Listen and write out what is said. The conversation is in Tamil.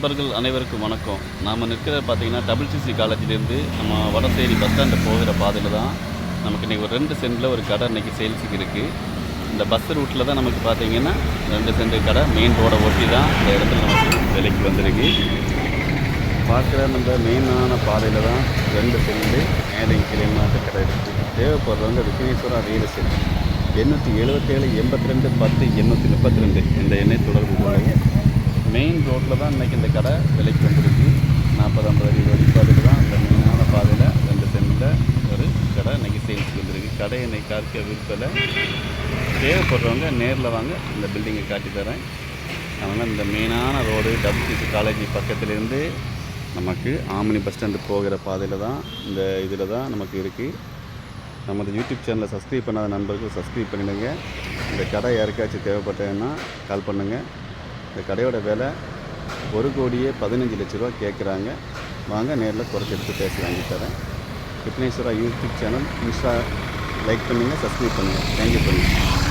நண்பர்கள் அனைவருக்கும் வணக்கம். நாம் நிற்கிறது பார்த்தீங்கன்னா டபிள்யூசிசி காலேஜ்லேருந்து நம்ம வடசேரி பஸ் ஸ்டாண்டு போகிற பாதையில் தான் நமக்கு இன்றைக்கி ஒரு ரெண்டு சென்டில் ஒரு கடை இன்றைக்கி சேல்ஸுக்கு இருக்குது இந்த பஸ் ரூட்டில் தான் நமக்கு பார்த்தீங்கன்னா ரெண்டு சென்ட் கடை மெயின் ரோடை ஒட்டி தான் இந்த இடத்துல நமக்கு விலைக்கு வந்திருக்கு. பார்க்குற நம்ம மெயினான பாதையில் தான் ரெண்டு சென்ட் மேலே கிளைமாட்ட கடை இருக்குது தேவைப்படுறவங்க விக்னேஸ்வரா ரியல் எஸ்டேட் எண்ணூற்றி எழுபத்தேழு எண்பத்தி ரெண்டு பத்து எண்ணூற்றி முப்பத்தி ரெண்டு. இந்த எண்ணெய் தொடர்பு கொள்ளுங்கள். மெயின் ரோட்டில் தான் இன்றைக்கி இந்த கடை விலைக்கு வந்துருக்கு. நாற்பது ஐம்பது அடி வழி தான் அந்த மெயினான பாதையில் ரெண்டு சென்டில் ஒரு கடை இன்றைக்கி சேல்ஸுக்கு வந்திருக்கு. கடை இன்றைக்கி கார்க்க விற்பலை. தேவைப்படுறவங்க நேரில் வாங்க இந்த பில்டிங்கை காட்டி தரேன். அதனால் இந்த மெயினான ரோடு டபிள்யூசி காலேஜ் பக்கத்துலேருந்து நமக்கு ஆமினி பஸ் ஸ்டாண்டு போகிற பாதையில் தான் இந்த இதில் தான் நமக்கு இருக்குது நமது யூடியூப் சேனலை சப்ஸ்கிரைப் பண்ணாத நண்பர்கள் சப்ஸ்கிரைப் பண்ணிவிடுங்க இந்த கடை யாருக்காச்சும் தேவைப்பட்டதுன்னா கால் பண்ணுங்கள் இந்த கடையோட விலை ஒரு கோடியே பதினஞ்சு லட்ச ரூபா கேட்குறாங்க. வாங்க நேரில் குறைச்சி எடுத்து பேசி வாங்கி தரேன். Vigneswara YouTube channel. Insta like பண்ணுங்கள் சப்ஸ்கிரைப் பண்ணுங்கள் தேங்க்யூ பண்ணுங்கள்